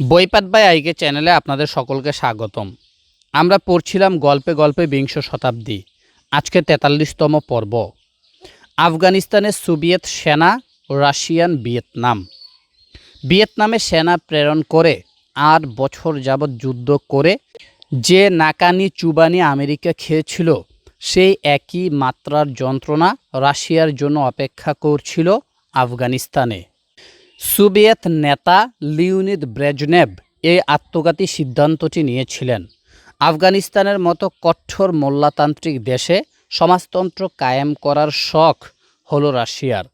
বইপাত by আইকে চ্যানেলে আপনাদের সকলকে স্বাগতম। আমরা পড়ছিলাম গল্পে গল্পে বিংশ শতাব্দী, আজকে তেতাল্লিশতম পর্ব। আফগানিস্তানের সোভিয়েত সেনা রাশিয়ান ভিয়েতনাম। ভিয়েতনামে সেনা প্রেরণ করে আট বছর যাবৎ যুদ্ধ করে যে নাকানি চুবানি আমেরিকা খেয়েছিল, সেই একই মাত্রার যন্ত্রণা রাশিয়ার জন্য অপেক্ষা করছিল আফগানিস্তানে। সোভিয়েত নেতা লিওনিদ ব্রেজনেভ এই আত্মঘাতী সিদ্ধান্তটি নিয়েছিলেন। আফগানিস্তানের মতো কঠোর মোল্লাতান্ত্রিক দেশে সমাজতন্ত্র কায়েম করার শখ হলো রাশিয়ার।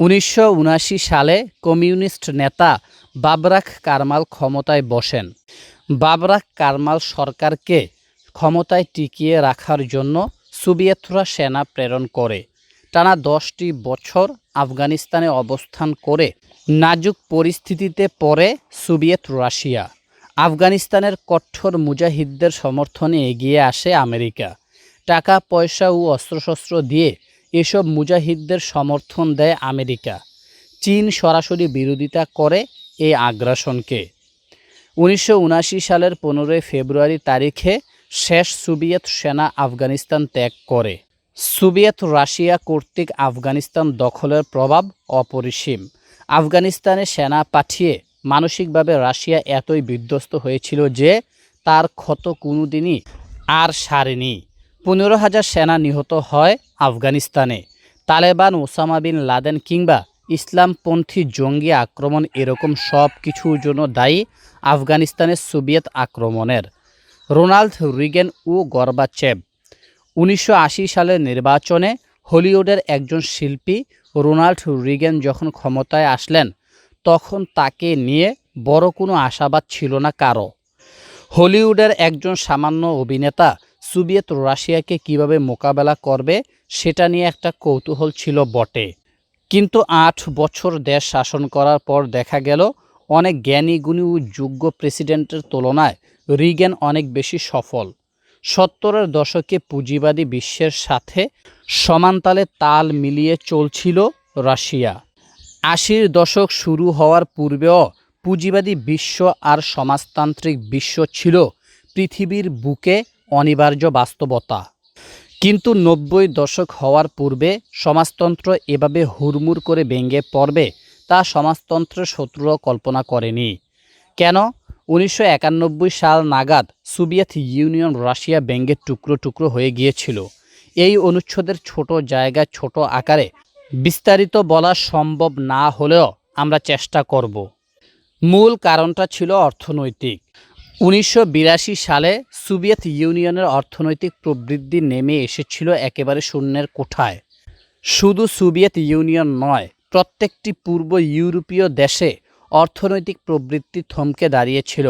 উনিশশো উনআশি সালে কমিউনিস্ট নেতা বাবরাক কারমাল ক্ষমতায় বসেন। বাবরাক কারমাল সরকারকে ক্ষমতায় টিকিয়ে রাখার জন্য সোভিয়েতরা সেনা প্রেরণ করে। টানা দশটি বছর আফগানিস্তানে অবস্থান করে নাজুক পরিস্থিতিতে পড়ে সোভিয়েত রাশিয়া। আফগানিস্তানের কঠোর মুজাহিদদের সমর্থনে এগিয়ে আসে আমেরিকা। টাকা, পয়সা ও অস্ত্রশস্ত্র দিয়ে এসব মুজাহিদদের সমর্থন দেয় আমেরিকা। চীন সরাসরি বিরোধিতা করে এই আগ্রাসনকে। উনিশশো সালের পনেরোই ফেব্রুয়ারি তারিখে শেষ সোভিয়েত সেনা আফগানিস্তান ত্যাগ করে। সোভিয়েত রাশিয়া কর্তৃক আফগানিস্তান দখলের প্রভাব অপরিসীম। আফগানিস্তানে সেনা পাঠিয়ে মানসিকভাবে রাশিয়া এতই বিধ্বস্ত হয়েছিল যে তার ক্ষত কোনোদিনই আর সারেনি। পনেরো হাজার সেনা নিহত হয় আফগানিস্তানে। তালেবান, ওসামা বিন লাদেন কিংবা ইসলামপন্থী জঙ্গি আক্রমণ এরকম সব কিছুর জন্য দায়ী আফগানিস্তানের সোভিয়েত আক্রমণের। রোনাল্ড রিগেন ও গর্বাচেভ উনিশশো আশি সালের নির্বাচনে হলিউডের একজন শিল্পী রোনাল্ড রিগেন যখন ক্ষমতায় আসলেন, তখন তাকে নিয়ে বড় কোনো আশাবাদ ছিল না কারও। হলিউডের একজন সামান্য অভিনেতা সোভিয়েত রাশিয়াকে কীভাবে মোকাবেলা করবে, সেটা নিয়ে একটা কৌতূহল ছিল বটে। কিন্তু আট বছর দেশ শাসন করার পর দেখা গেল, অনেক জ্ঞানীগুণী ও যোগ্য প্রেসিডেন্টের তুলনায় রিগেন অনেক বেশি সফল। সত্তরের দশকে পুঁজিবাদী বিশ্বের সাথে সমানতালে তাল মিলিয়ে চলছিল রাশিয়া। আশির দশক শুরু হওয়ার পূর্বেও পুঁজিবাদী বিশ্ব আর সমাজতান্ত্রিক বিশ্ব ছিল পৃথিবীর বুকে অনিবার্য বাস্তবতা। কিন্তু নব্বই দশক হওয়ার পূর্বে সমাজতন্ত্র এভাবে হুড়মুড় করে ভেঙে পড়বে তা সমাজতন্ত্রের শত্রুরাও কল্পনা করেনি। কেন? উনিশশো একানব্বই সাল নাগাদ সোভিয়েত ইউনিয়ন রাশিয়া ব্যঙ্গে টুকরো টুকরো হয়ে গিয়েছিল। এই অনুচ্ছেদের ছোট জায়গায় ছোট আকারে বিস্তারিত বলা সম্ভব না হলেও আমরা চেষ্টা করব। মূল কারণটা ছিল অর্থনৈতিক। উনিশশো বিরাশি সালে সোভিয়েত ইউনিয়নের অর্থনৈতিক প্রবৃদ্ধি নেমে এসেছিল একেবারে শূন্যের কোঠায়। শুধু সোভিয়েত ইউনিয়ন নয়, প্রত্যেকটি পূর্ব ইউরোপীয় দেশে অর্থনৈতিক প্রবৃত্তি থমকে দাঁড়িয়েছিল।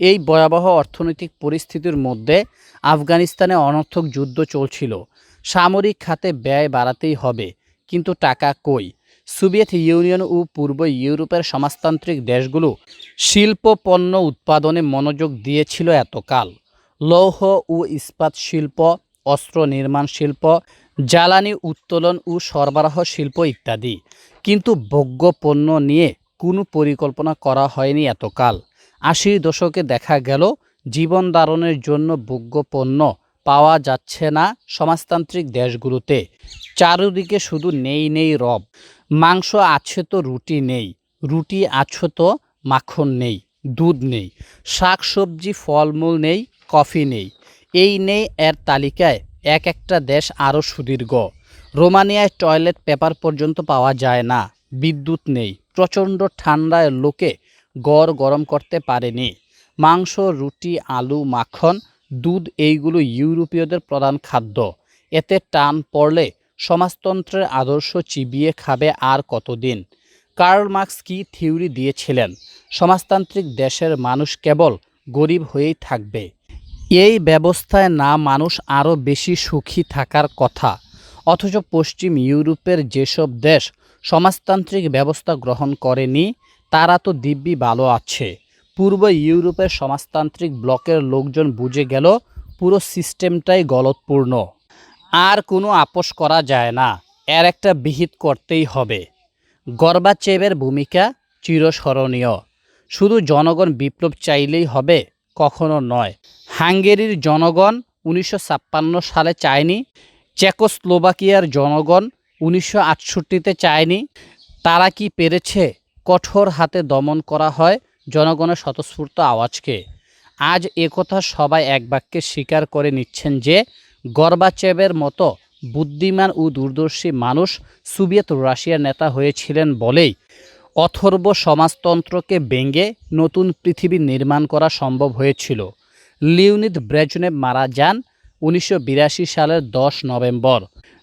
এই ভয়াবহ অর্থনৈতিক পরিস্থিতির মধ্যে আফগানিস্তানে অনর্থক যুদ্ধ চলছিল। সামরিক খাতে ব্যয় বাড়াতেই হবে, কিন্তু টাকা কই? সোভিয়েত ইউনিয়ন ও পূর্ব ইউরোপের সমাজতান্ত্রিক দেশগুলো শিল্প পণ্য উৎপাদনে মনোযোগ দিয়েছিল এতকাল। লৌহ ও ইস্পাত শিল্প, অস্ত্র নির্মাণ শিল্প, জ্বালানি উত্তোলন ও সরবরাহ শিল্প ইত্যাদি। কিন্তু ভোগ্য পণ্য নিয়ে কোনো পরিকল্পনা করা হয়নি এতকাল। আশির দশকে দেখা গেল, জীবন ধারণের জন্য ভোগ্য পণ্য পাওয়া যাচ্ছে না সমাজতান্ত্রিক দেশগুলোতে। চারিদিকে শুধু নেই নেই রব। মাংস আছে তো রুটি নেই। রুটি আছে তো মাখন নেই, দুধ নেই। শাক সবজি ফলমূল নেই, কফি নেই। এই নেই এর তালিকায় এক একটা দেশ আরও সুদীর্ঘ। রোমানিয়ায় টয়লেট পেপার পর্যন্ত পাওয়া যায় না। বিদ্যুৎ নেই। প্রচণ্ড ঠান্ডায় লোকে গড় গরম করতে পারেনি। মাংস, রুটি, আলু, মাখন, দুধ এইগুলো ইউরোপীয়দের প্রধান খাদ্য। এতে টান পড়লে সমাজতন্ত্রের আদর্শ চিবিয়ে খাবে আর কতদিন? কার্ল মার্কস কি থিওরি দিয়েছিলেন? সমাজতান্ত্রিক দেশের মানুষ কেবল গরিব হয়েই থাকবে। এই ব্যবস্থায় না মানুষ আরও বেশি সুখী থাকার কথা। অথচ পশ্চিম ইউরোপের যেসব দেশ সমাজতান্ত্রিক ব্যবস্থা গ্রহণ করেনি, তারা তো দিব্যি ভালো আছে। পূর্ব ইউরোপের সমাজতান্ত্রিক ব্লকের লোকজন বুঝে গেল, পুরো সিস্টেমটাই গলতপূর্ণ আর কোনো আপোষ করা যায় না, এর একটা বিহিত করতেই হবে। গর্বাচেবের ভূমিকা চিরস্মরণীয়। শুধু জনগণ বিপ্লব চাইলেই হবে, কখনো নয়। হাঙ্গেরির জনগণ উনিশশো ছাপ্পান্ন সালে চায়নি, চেকোস্লোভাকিয়ার জনগণ উনিশশো আটষট্টিতে চায়নি। তারা কি পেরেছে? কঠোর হাতে দমন করা হয় জনগণের স্বতঃস্ফূর্ত আওয়াজকে। আজ একথা সবাই এক বাক্যে স্বীকার করে নিচ্ছেন যে গর্বাচেবের মতো বুদ্ধিমান ও দূরদর্শী মানুষ সোভিয়েত রাশিয়ার নেতা হয়েছিলেন বলেই অথর্ব সমাজতন্ত্রকে ব্যঙ্গে নতুন পৃথিবী নির্মাণ করা সম্ভব হয়েছিল। লিওনিদ ব্রেজনেভ মারা যান উনিশশো বিরাশি সালের দশ নভেম্বর।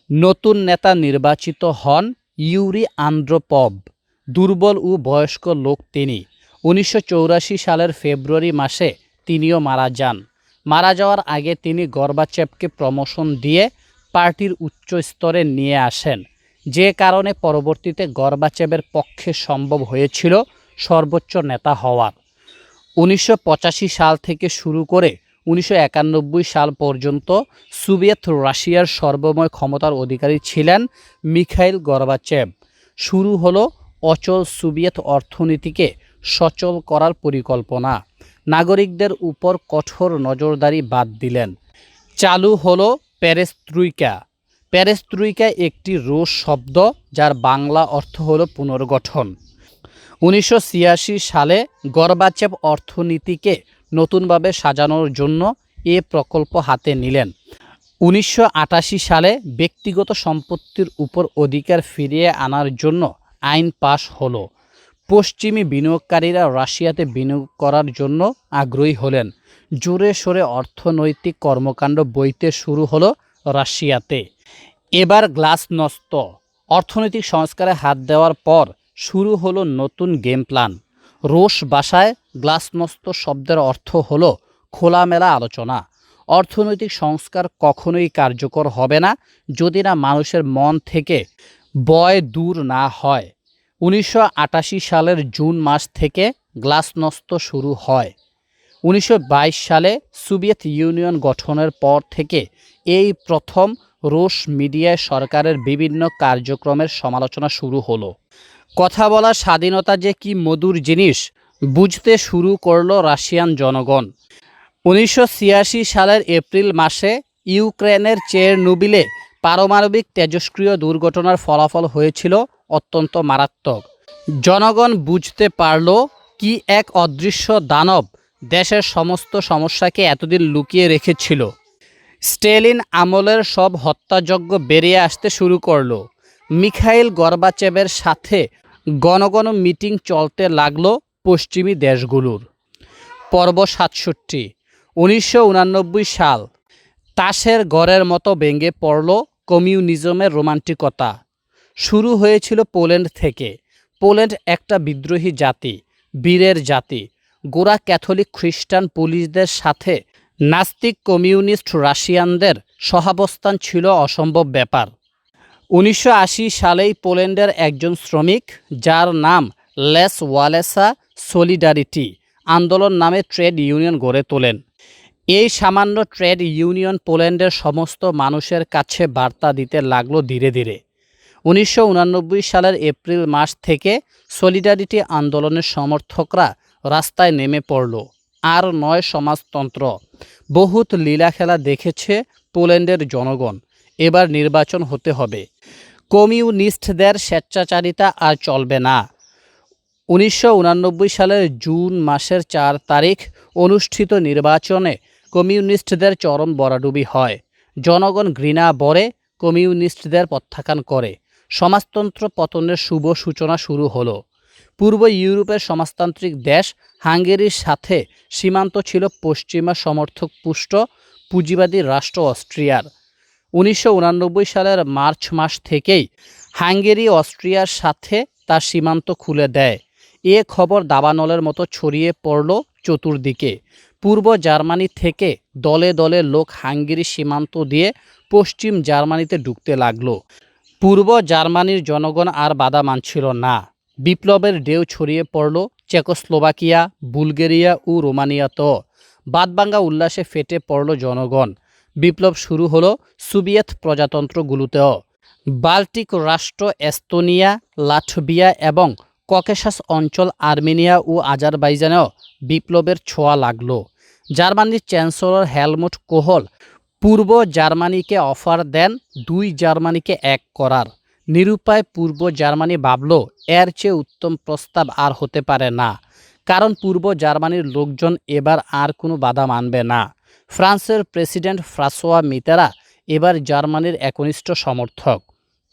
নতুন নেতা নির্বাচিত হন ইউরি আন্দ্রপভ, দুর্বল ও বয়স্ক লোক তিনি। উনিশশো সালের ফেব্রুয়ারি মাসে তিনিও মারা যান। মারা যাওয়ার আগে তিনি গর্বাচেপকে প্রমোশন দিয়ে পার্টির উচ্চ স্তরে নিয়ে আসেন। যে কারণে পরবর্তীতে গর্বাচেবের পক্ষে সম্ভব হয়েছিল সর্বোচ্চ নেতা হওয়ার। উনিশশো পঁচাশি সাল থেকে শুরু করে উনিশশো একানব্বই সাল পর্যন্ত সোভিয়েত রাশিয়ার সর্বময় ক্ষমতার অধিকারী ছিলেন মিখাইল গর্বাচেভ। শুরু হলো অচল সোভিয়েত অর্থনীতিকে সচল করার পরিকল্পনা। নাগরিকদের উপর কঠোর নজরদারি বাদ দিলেন। চালু হলো প্যারেস্ত্রুইকা প্যারেস্ত্রুইকা একটি রুশ শব্দ যার বাংলা অর্থ হলো পুনর্গঠন। উনিশশো ছিয়াশি সালে গর্বাচেভ অর্থনীতিকে নতুনভাবে সাজানোর জন্য এ প্রকল্প হাতে নিলেন। উনিশশো আটাশি সালে ব্যক্তিগত সম্পত্তির উপর অধিকার ফিরিয়ে আনার জন্য আইন পাশ হলো। পশ্চিমী বিনিয়োগকারীরা রাশিয়াতে বিনিয়োগ করার জন্য আগ্রহী হলেন। জোরে সোরে অর্থনৈতিক কর্মকাণ্ড বইতে শুরু হলো রাশিয়াতে। এবার গ্লাস নষ্ট অর্থনৈতিক সংস্কারে হাত দেওয়ার পর শুরু হলো নতুন গেম প্ল্যান রোষ ভাষায় গ্লাসনস্ত শব্দের অর্থ হলো খোলামেলা আলোচনা। অর্থনৈতিক সংস্কার কখনোই কার্যকর হবে না যদি না মানুষের মন থেকে বয় দূর না হয়। উনিশশো আটাশি সালের জুন মাস থেকে গ্লাসনস্ত শুরু হয়। উনিশশো বাইশ সালে সোভিয়েত ইউনিয়ন গঠনের পর থেকে এই প্রথম রুশ মিডিয়ায় সরকারের বিভিন্ন কার্যক্রমের সমালোচনা শুরু হলো। কথা বলা স্বাধীনতা যে কি মধুর জিনিস বুঝতে শুরু করল রাশিয়ান জনগণ। উনিশশো ছিয়াশি সালের এপ্রিল মাসে ইউক্রেনের চেরনুবিলে পারমাণবিক তেজস্ক্রিয় দুর্ঘটনার ফলাফল হয়েছিল অত্যন্ত মারাত্মক। জনগণ বুঝতে পারল কি এক অদৃশ্য দানব দেশের সমস্ত সমস্যাকে এতদিন লুকিয়ে রেখেছিল। স্টেলিন আমলের সব হত্যাযজ্ঞ বেরিয়ে আসতে শুরু করল। মিখাইল গর্বাচেবের সাথে গণগণ মিটিং চলতে লাগল পশ্চিমী দেশগুলোর। পর্ব সাতষট্টি, উনিশশো সাল, তাসের গড়ের মতো ভেঙে পড়ল কমিউনিজমের রোমান্টিকতা। শুরু হয়েছিল পোল্যান্ড থেকে। পোল্যান্ড একটা বিদ্রোহী জাতি, বীরের জাতি। গোড়া ক্যাথলিক খ্রিস্টান পুলিশদের সাথে নাস্তিক কমিউনিস্ট রাশিয়ানদের সহাবস্থান ছিল অসম্ভব ব্যাপার। উনিশশো আশি সালেই পোল্যান্ডের একজন শ্রমিক, যার নাম লেস ওয়ালেসা সলিডারিটি আন্দোলন নামে ট্রেড ইউনিয়ন গড়ে তোলেন। এই সামান্য ট্রেড ইউনিয়ন পোল্যান্ডের সমস্ত মানুষের কাছে বার্তা দিতে লাগল ধীরে ধীরে। উনিশশো সালের এপ্রিল মাস থেকে সলিডারিটি আন্দোলনের সমর্থকরা রাস্তায় নেমে পড়ল। আর নয় সমাজতন্ত্র। বহুত লীলা খেলা দেখেছে পোল্যান্ডের জনগণ। এবার নির্বাচন হতে হবে। কমিউনিস্টদের স্বেচ্ছাচারিতা আর চলবে না। উনিশশো সালের জুন মাসের চার তারিখ অনুষ্ঠিত নির্বাচনে কমিউনিস্টদের চরম বরাডুবি হয়। জনগণ ঘৃণা বরে কমিউনিস্টদের প্রত্যাখ্যান করে। সমাজতন্ত্র পতনের শুভ সূচনা শুরু হলো। পূর্ব ইউরোপের সমাজতান্ত্রিক দেশ হাঙ্গেরির সাথে সীমান্ত ছিল পশ্চিমা সমর্থক পুষ্ট পুঁজিবাদী রাষ্ট্র অস্ট্রিয়ার। উনিশশো সালের মার্চ মাস থেকেই হাঙ্গেরি অস্ট্রিয়ার সাথে তার সীমান্ত খুলে দেয়। এ খবর দাবানলের মতো ছড়িয়ে পড়ল চতুর্দিকে। পূর্ব জার্মানি থেকে দলে দলে লোক হাঙ্গেরি সীমান্ত দিয়ে পশ্চিম জার্মানিতে ঢুকতে লাগল। পূর্ব জার্মানির জনগণ আর বাধা মানছিল না। বিপ্লবের ঢেউ ছড়িয়ে পড়ল চেকোস্লোভাকিয়া, বুলগেরিয়া ও রোমানিয়াতেও বাদবাঙ্গা উল্লাসে ফেটে পড়ল জনগণ। বিপ্লব শুরু হলো সোভিয়েত প্রজাতন্ত্রগুলোতেও। বাল্টিক রাষ্ট্র এস্তোনিয়া, লাটভিয়া এবং ককেশাস অঞ্চল আর্মেনিয়া ও আজারবাইজানেও বিপ্লবের ছোঁয়া লাগল। জার্মানির চ্যান্সেলর হেলমুট কোহল পূর্ব জার্মানিকে অফার দেন, দুই জার্মানিকে এক করার। নিরুপায় পূর্ব জার্মানি ভাবল, এর চেয়ে উত্তম প্রস্তাব আর হতে পারে না, কারণ পূর্ব জার্মানির লোকজন এবার আর কোনো বাধা মানবে না। ফ্রান্সের প্রেসিডেন্ট ফ্রাসোয়া মিতেরা এবার জার্মানির একনিষ্ঠ সমর্থক।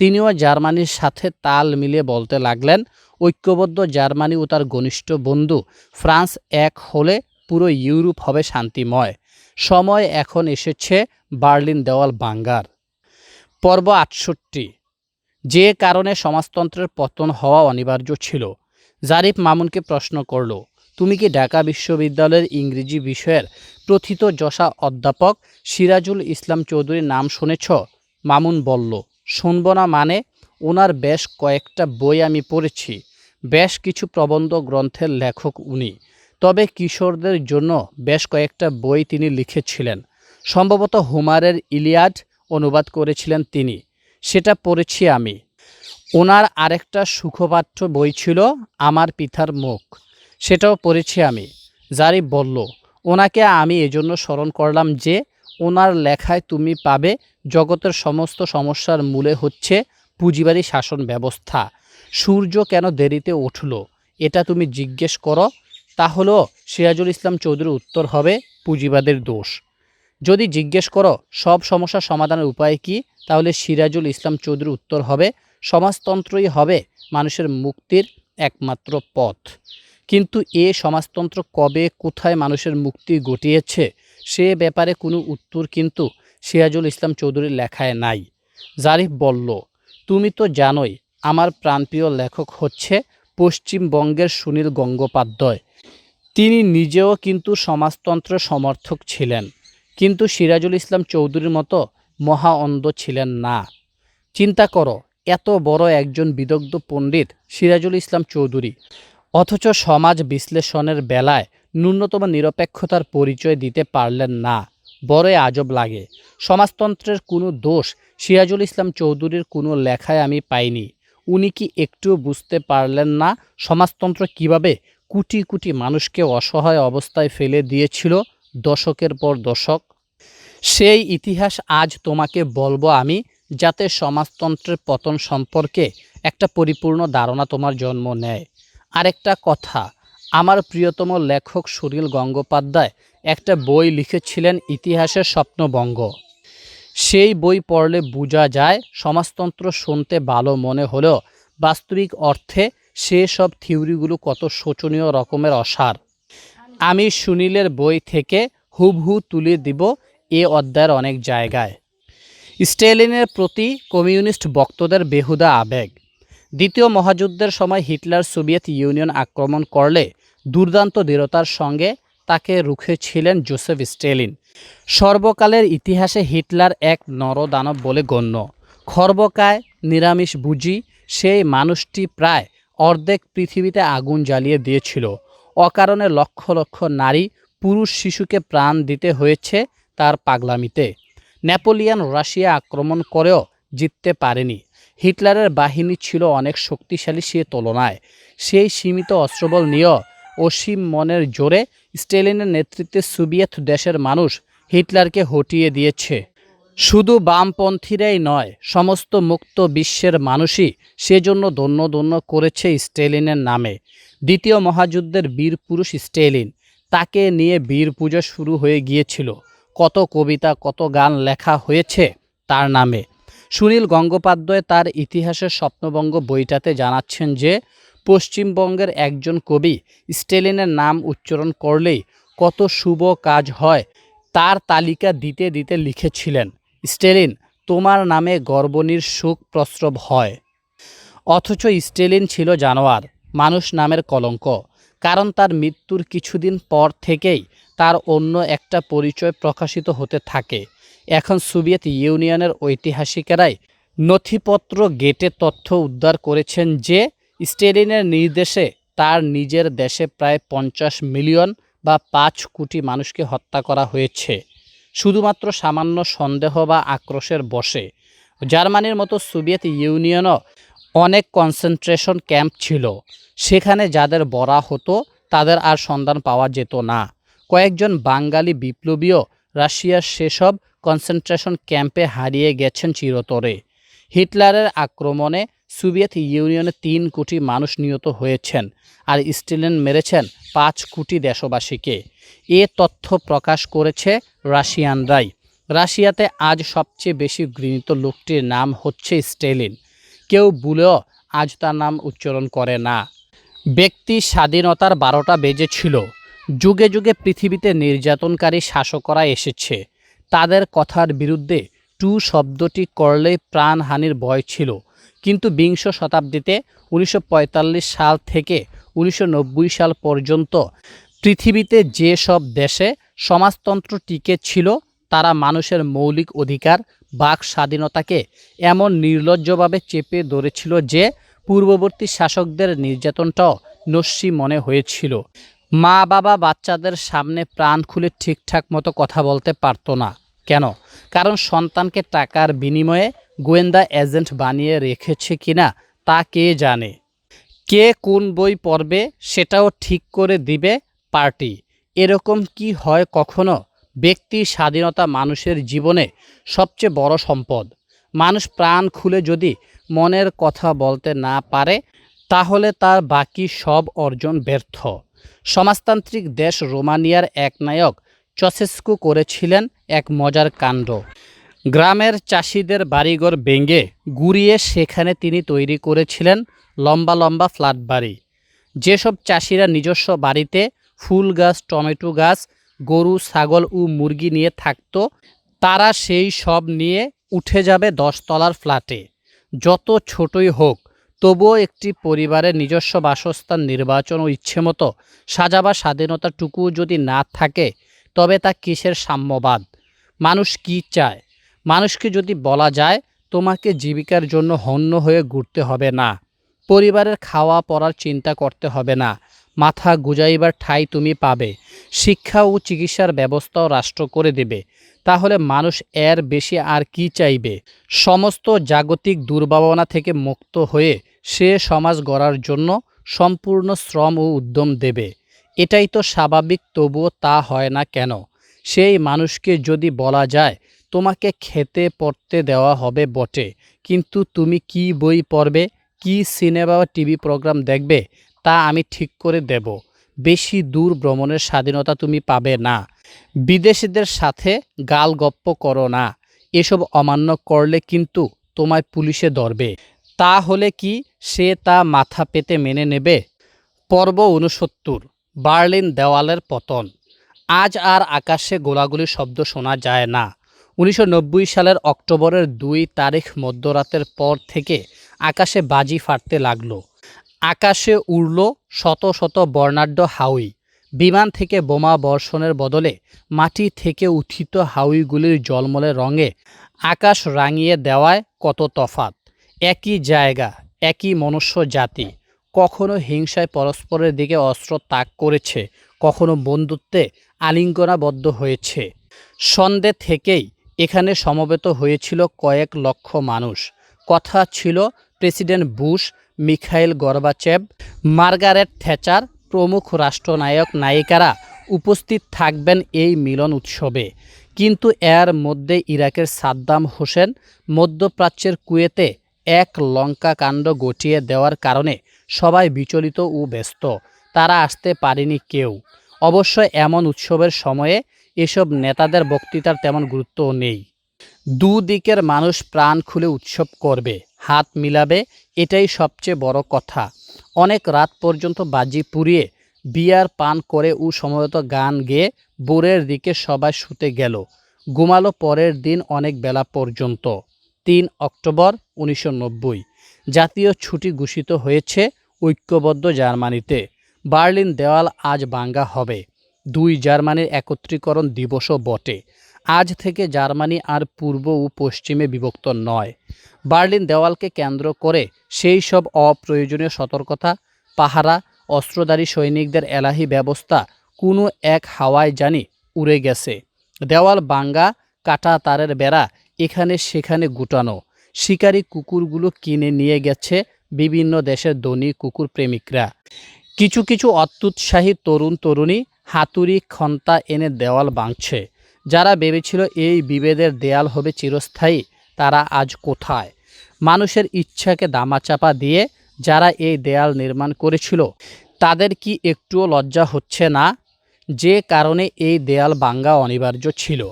তিনিও জার্মানির সাথে তাল মিলিয়ে বলতে লাগলেন, ঐক্যবদ্ধ জার্মানি ও তার ঘনিষ্ঠ বন্ধু, ফ্রান্স এক হলে পুরো ইউরোপ হবে শান্তিময়। সময় এখন এসেছে বার্লিন দেওয়াল বাঙ্গার পর্ব আটষট্টি। যে কারণে সমাজতন্ত্রের পতন হওয়া অনিবার্য ছিল। জারিফ মামুনকে প্রশ্ন করল, তুমি কি ঢাকা বিশ্ববিদ্যালয়ের ইংরেজি বিষয়ের প্রথিত যশা অধ্যাপক সিরাজুল ইসলাম চৌধুরীর নাম শুনেছ? মামুন বলল শুনব না মানে ওনার বেশ কয়েকটা বই আমি পড়েছি। বেশ কিছু প্রবন্ধ গ্রন্থের লেখক উনি। তবে কিশোরদের জন্য বেশ কয়েকটা বই তিনি লিখেছিলেন। সম্ভবত হুমারের ইলিয়াড অনুবাদ করেছিলেন তিনি। সেটা পড়েছি আমি। ওনার আরেকটা সুখপাঠ্য বই ছিল আমার পিতার মুখ। সেটাও পড়েছি আমি। জারিফ বলল ওনাকে আমি এজন্য স্মরণ করলাম যে ওনার লেখায় তুমি পাবে জগতের সমস্ত সমস্যার মূলে হচ্ছে পুঁজিবাদী শাসন ব্যবস্থা। সূর্য কেন দেরিতে উঠল, এটা তুমি জিজ্ঞেস করো, তাহলেও সিরাজুল ইসলাম চৌধুরীর উত্তর হবে পুঁজিবাদের দোষ। যদি জিজ্ঞেস করো, সব সমস্যার সমাধানের উপায় কি? তাহলে সিরাজুল ইসলাম চৌধুরীর উত্তর হবে, সমাজতন্ত্রই হবে মানুষের মুক্তির একমাত্র পথ। কিন্তু এ সমাজতন্ত্র কবে, কোথায় মানুষের মুক্তি ঘটিয়েছে? সে ব্যাপারে কোনো উত্তর কিন্তু সিরাজুল ইসলাম চৌধুরীর লেখায় নাই। জারিফ বলল, তুমি তো জানোই, আমার প্রাণপ্রিয় লেখক হচ্ছে পশ্চিমবঙ্গের সুনীল গঙ্গোপাধ্যায়। তিনি নিজেও কিন্তু সমাজতন্ত্রের সমর্থক ছিলেন, কিন্তু সিরাজুল ইসলাম চৌধুরীর মতো মহা অন্ধ ছিলেন না। চিন্তা করো, এত বড় একজন বিদগ্ধ পণ্ডিত সিরাজুল ইসলাম চৌধুরী। অথচ সমাজ বিশ্লেষণের বেলায় ন্যূনতম নিরপেক্ষতার পরিচয় দিতে পারলেন না। বড়ই আজব লাগে। সমাজতন্ত্রের কোনো দোষ সিরাজুল ইসলাম চৌধুরীর কোনো লেখায় আমি পাইনি। উনি কি একটুও বুঝতে পারলেন না সমাজতন্ত্র কীভাবে কোটি কোটি মানুষকে অসহায় অবস্থায় ফেলে দিয়েছিল দশকের পর দশক? সেই ইতিহাস আজ তোমাকে বলব আমি, যাতে সমাজতন্ত্রের পতন সম্পর্কে একটা পরিপূর্ণ ধারণা তোমার জন্ম নেয়। আরেকটা কথা আমার প্রিয়তম লেখক সুনীল গঙ্গোপাধ্যায় একটা বই লিখেছিলেন ইতিহাসের স্বপ্নবঙ্গ সেই বই পড়লে বোঝা যায়, সমাজতন্ত্র শুনতে ভালো মনে হলেও বাস্তবিক অর্থে সেসব থিওরিগুলো কত শোচনীয় রকমের অসার। আমি সুনীলের বই থেকে হুবহু তুলে দিব এ অধ্যায়ের অনেক জায়গায়। স্টেলিনের প্রতি কমিউনিস্ট ভক্তদের বেহুদা আবেগ। দ্বিতীয় মহাযুদ্ধের সময় হিটলার সোভিয়েত ইউনিয়ন আক্রমণ করলে দুর্দান্ত দৃঢ়তার সঙ্গে তাকে রুখেছিলেন জোসেফ স্টেলিন। সর্বকালের ইতিহাসে হিটলার এক নরদানব বলে গণ্য। খর্বকায় নিরামিষ বুঝি সেই মানুষটি প্রায় অর্ধেক পৃথিবীতে আগুন জ্বালিয়ে দিয়েছিল। অকারণে লক্ষ লক্ষ নারী পুরুষ শিশুকে প্রাণ দিতে হয়েছে তার পাগলামিতে। নেপোলিয়ান রাশিয়া আক্রমণ করেও জিততে পারেনি। হিটলারের বাহিনী ছিল অনেক শক্তিশালী সে তুলনায়। সেই সীমিত অস্ত্রবল নিয়েও অসীম মনের জোরে স্টেলিনের নেতৃত্বে সোভিয়েত দেশের মানুষ হিটলারকে হটিয়ে দিয়েছে। শুধু বামপন্থীরাই নয়, সমস্ত মুক্ত বিশ্বের মানুষই সেজন্য ধন্য ধন্য করেছে স্টেলিনের নামে। দ্বিতীয় মহাযুদ্ধের বীর পুরুষ স্টেলিন, তাকে নিয়ে বীর পূজা শুরু হয়ে গিয়েছিল। কত কবিতা, কত গান লেখা হয়েছে তার নামে। সুনীল গঙ্গোপাধ্যায় তার ইতিহাসের স্বপ্নবঙ্গ বইটাতে জানাচ্ছেন যে পশ্চিমবঙ্গের একজন কবি স্টেলিনের নাম উচ্চারণ করলেই কত শুভ কাজ হয়, তার তালিকা দিতে দিতে লিখেছিলেন, স্টেলিন, তোমার নামে গর্বনীর সুখ প্রস্রব হয়। অথচ স্টেলিন ছিল জানোয়ার, মানুষ নামের কলঙ্ক, কারণ তার মৃত্যুর কিছুদিন পর থেকেই তার অন্য একটা পরিচয় প্রকাশিত হতে থাকে। এখন সোভিয়েত ইউনিয়নের ঐতিহাসিকেরাই নথিপত্র গেটে তথ্য উদ্ধার করেছেন যে স্টেলিনের নির্দেশে তার নিজের দেশে প্রায় পঞ্চাশ মিলিয়ন বা পাঁচ কোটি মানুষকে হত্যা করা হয়েছে। শুধুমাত্র সামান্য সন্দেহ বা আক্রোশের বশে। জার্মানির মতো সোভিয়েত ইউনিয়নও অনেক কনসেন্ট্রেশন ক্যাম্প ছিল। সেখানে যাদের বরা হতো, তাদের আর সন্ধান পাওয়া যেত না। কয়েকজন বাঙালি বিপ্লবীও রাশিয়ার সেসব কনসেন্ট্রেশন ক্যাম্পে হারিয়ে গেছেন চিরতরে। হিটলারের আক্রমণে সোভিয়েত ইউনিয়নে তিন কোটি মানুষ নিহত হয়েছেন আর স্টিলেন মেরেছেন পাঁচ কোটি দেশবাসীকে। এ তথ্য প্রকাশ করেছে রাশিয়ানরাই। রাশিয়াতে আজ সবচেয়ে বেশি গৃহীত লোকটির নাম হচ্ছে স্টেলিন। কেউ ভুলেও আজ তার নাম উচ্চারণ করে না। ব্যক্তি স্বাধীনতার বারোটা বেজেছিল যুগে যুগে পৃথিবীতে নির্যাতনকারী শাসকরা এসেছে। তাদের কথার বিরুদ্ধে টু শব্দটি করলেই প্রাণহানির ভয় ছিল। কিন্তু বিংশ শতাব্দীতে উনিশশো পঁয়তাল্লিশ সাল থেকে উনিশশো নব্বই সাল পর্যন্ত পৃথিবীতে যে সব দেশে সমাজতন্ত্র টিকে ছিল, তারা মানুষের মৌলিক অধিকার, বাক স্বাধীনতাকে এমন নির্লজ্জভাবে চেপে ধরেছিল যে পূর্ববর্তী শাসকদের নির্যাতনটাও নস্যি মনে হয়েছিল। মা বাবা বাচ্চাদের সামনে প্রাণ খুলে ঠিকঠাক মতো কথা বলতে পারতো না। কেন? কারণ সন্তানকে টাকার বিনিময়ে গোয়েন্দা এজেন্ট বানিয়ে রেখেছে কিনা তা কে জানে? কে কোন বই পড়বে সেটাও ঠিক করে দিবে পার্টি। এরকম কি হয় কখনো? ব্যক্তির স্বাধীনতা মানুষের জীবনে সবচেয়ে বড় সম্পদ। মানুষ প্রাণ খুলে যদি মনের কথা বলতে না পারে, তাহলে তার বাকি সব অর্জন ব্যর্থ। সমাজতান্ত্রিক দেশ রোমানিয়ার এক নায়ক চসেস্কু করেছিলেন এক মজার কাণ্ড। গ্রামের চাষিদের বাড়িঘর ভেঙে গুড়িয়ে সেখানে তিনি তৈরি করেছিলেন লম্বা লম্বা ফ্ল্যাট বাড়ি। যেসব চাষিরা নিজস্ব বাড়িতে ফুল গাছ, টমেটো গাছ, গরু, ছাগল ও মুরগি নিয়ে থাকতো, তারা সেই সব নিয়ে উঠে যাবে দশতলার ফ্ল্যাটে। যত ছোটই হোক, তবুও একটি পরিবারের নিজস্ব বাসস্থান নির্বাচন ও ইচ্ছেমতো সাজাবার স্বাধীনতাটুকু যদি না থাকে তবে তা কিসের সাম্যবাদ? মানুষ কি চায়? মানুষকে যদি বলা যায়, তোমাকে জীবিকার জন্য হন্য হয়ে ঘুরতে হবে না। পরিবারের খাওয়া পড়ার চিন্তা করতে হবে না। মাথা গুজাইবার ঠাই তুমি পাবে। শিক্ষা ও চিকিৎসার ব্যবস্থাও রাষ্ট্র করে দেবে। তাহলে মানুষ এর বেশি আর কি চাইবে? সমস্ত জাগতিক দুর্ভাবনা থেকে মুক্ত হয়ে সে সমাজ গড়ার জন্য সম্পূর্ণ শ্রম ও উদ্যম দেবে। এটাই তো স্বাভাবিক, তবুও তা হয় না কেন? সেই মানুষকে যদি বলা যায়, তোমাকে খেতে পড়তে দেওয়া হবে বটে, কিন্তু তুমি কি বই পড়বে, কি সিনেমা বা টিভি প্রোগ্রাম দেখবে, তা আমি ঠিক করে দেব। বেশি দূর ভ্রমণের স্বাধীনতা তুমি পাবে না। বিদেশিদের সাথে গাল গপ্প করো না। এসব অমান্য করলে কিন্তু তোমায় পুলিশে ধরবে। তা হলে কি সে তা মাথা পেতে মেনে নেবে? পর্ব উনসত্তর বার্লিন দেওয়ালের পতন। আজ আর আকাশে গোলাগুলির শব্দ শোনা যায় না। উনিশশো নব্বই সালের অক্টোবরের দুই তারিখ মধ্যরাতের পর থেকে আকাশে বাজি ফাটতে লাগল। আকাশে উড়ল শত শত বর্ণাঢ্য হাউই বিমান থেকে বোমা বর্ষণের বদলে মাটি থেকে উত্থিত হাউইগুলির জলমলে রঙে আকাশ রাঙিয়ে দেওয়ায় কত তফাত একই জায়গা, একই মনুষ্য জাতি। কখনো হিংসায় পরস্পরের দিকে অস্ত্র তাক করেছে, কখনো বন্ধুত্বে আলিঙ্গনাবদ্ধ হয়েছে। সন্ধে থেকেই এখানে সমবেত হয়েছিল কয়েক লক্ষ মানুষ। কথা ছিল president Bush, Mikhail Gorbachev Margaret Thatcher, প্রমুখ রাষ্ট্রনায়ক নায়িকারা উপস্থিত থাকবেন এই মিলন উৎসবে। কিন্তু এর মধ্যে ইরাকের সাদ্দাম হোসেন, মধ্যপ্রাচ্যের কুয়েতে এক লঙ্কা কাণ্ড গটিয়ে দেওয়ার কারণে সবাই বিচলিত ও ব্যস্ত। তারা আসতে পারেনি কেউ। অবশ্য এমন উৎসবের সময়ে এসব নেতাদের বক্তৃতার তেমন গুরুত্বও নেই। দুদিকের মানুষ প্রাণ খুলে উৎসব করবে, হাত মিলাবে, এটাই সবচেয়ে বড় কথা। অনেক রাত পর্যন্ত বাজি পুড়িয়ে বিয়ার পান করে ও সময়ত গান গেয়ে বোরের দিকে সবাই শুতে গেল। ঘুমালো পরের দিন অনেক বেলা পর্যন্ত। তিন অক্টোবর উনিশশো নব্বই। জাতীয় ছুটি ঘোষিত হয়েছে ঐক্যবদ্ধ জার্মানিতে। বার্লিন দেওয়াল আজ বাঙ্গা হবে। দুই জার্মানির একত্রীকরণ দিবসও বটে। আজ থেকে জার্মানি আর পূর্ব ও পশ্চিমে বিভক্ত নয়। বার্লিন দেওয়ালকে কেন্দ্র করে সেই সব অপ্রয়োজনীয় সতর্কতা, পাহারা, অস্ত্রধারী সৈনিকদের এলাহি ব্যবস্থা কোনো এক হাওয়ায় জানি উড়ে গেছে। দেওয়াল বাঙ্গা কাটা তারের বেড়া এখানে সেখানে গুটানো। শিকারী কুকুরগুলো কিনে নিয়ে গেছে বিভিন্ন দেশের ধনী কুকুর প্রেমিকরা। কিছু কিছু অত্যুৎসাহী তরুণ তরুণী হাতুড়ি খন্তা এনে দেওয়াল ভাঙছে যারা ভেবেছিল এই বিভেদের দেয়াল হবে চিরস্থায়ী, তারা আজ কোথায়? মানুষের ইচ্ছাকে দামাচাপা দিয়ে যারা এই দেয়াল নির্মাণ করেছিল, তাদের কি একটুও লজ্জা হচ্ছে না? যে কারণে এই দেয়াল বাঙ্গা অনিবার্য ছিল।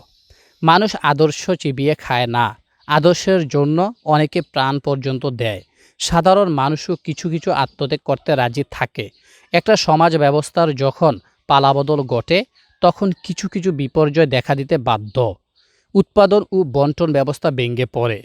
মানুষ আদর্শ চিবিয়ে খায় না। আদর্শের জন্য অনেকে প্রাণ পর্যন্ত দেয়। সাধারণ মানুষও কিছু কিছু আত্মত্যাগ করতে রাজি থাকে। একটা সমাজ ব্যবস্থার যখন পালাবদল ঘটে, তখন কিছু কিছু বিপর্যয় দেখা দিতে বাধ্য। উৎপাদন ও বন্টন ব্যবস্থা ভেঙে পড়ে।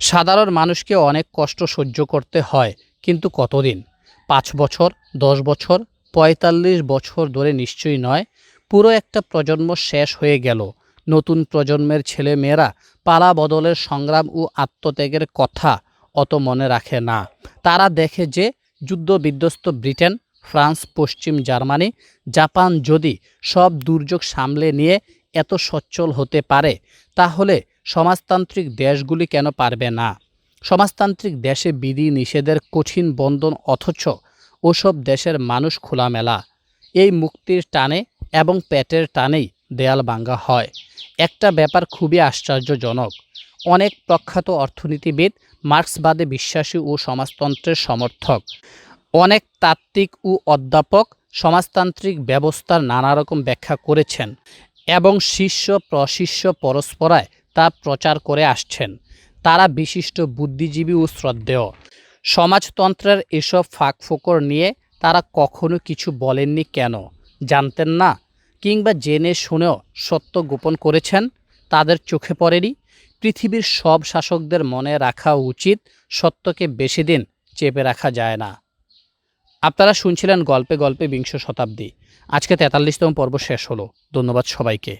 সাধারণ মানুষকে অনেক কষ্ট সহ্য করতে হয়, কিন্তু কতদিন? পাঁচ বছর, দশ বছর, পঁয়তাল্লিশ বছর ধরে নিশ্চয়ই নয়। পুরো একটা প্রজন্ম শেষ হয়ে গেল। নতুন প্রজন্মের ছেলে মেয়েরা পালা বদলের সংগ্রাম ও আত্মত্যাগের কথা অত মনে রাখে না। তারা দেখে যে যুদ্ধ বিধ্বস্ত ব্রিটেন, ফ্রান্স, পশ্চিম জার্মানি, জাপান যদি সব দুর্যোগ সামলে নিয়ে এত সচ্ছল হতে পারে, তাহলে সমাজতান্ত্রিক দেশগুলি কেন পারবে না? সমাজতান্ত্রিক দেশে বিধি নিষেধের কঠিন বন্ধন অথচ ওসব দেশের মানুষ খোলামেলা। এই মুক্তির টানে এবং পেটের টানেই দেয়াল ভাঙ্গা হয়। একটা ব্যাপার খুবই আশ্চর্যজনক। অনেক প্রখ্যাত অর্থনীতিবিদ মার্ক্সবাদে বিশ্বাসী ও সমাজতন্ত্রের সমর্থক। অনেক তাত্ত্বিক ও অধ্যাপক সমাজতান্ত্রিক ব্যবস্থার নানা রকম ব্যাখ্যা করেছেন এবং শিষ্য প্রশিষ্য পরস্পরায় তা প্রচার করে আসছেন। তারা বিশিষ্ট বুদ্ধিজীবী ও শ্রদ্ধেয়। সমাজতন্ত্রের এসব ফাঁকফোকর নিয়ে তারা কখনো কিছু বলেননি কেন? জানতেন না? কিংবা জেনে শুনেও সত্য গোপন করেছেন? তাদের চোখে পড়েনি? পৃথিবীর সব শাসকদের মনে রাখা উচিত সত্যকে বেশি দিন চেপে রাখা যায় না। আপনারা শুনছিলেন গল্পে গল্পে বিংশ শতাব্দী। আজকে তেতাল্লিশতম পর্ব শেষ হলো। ধন্যবাদ সবাইকে।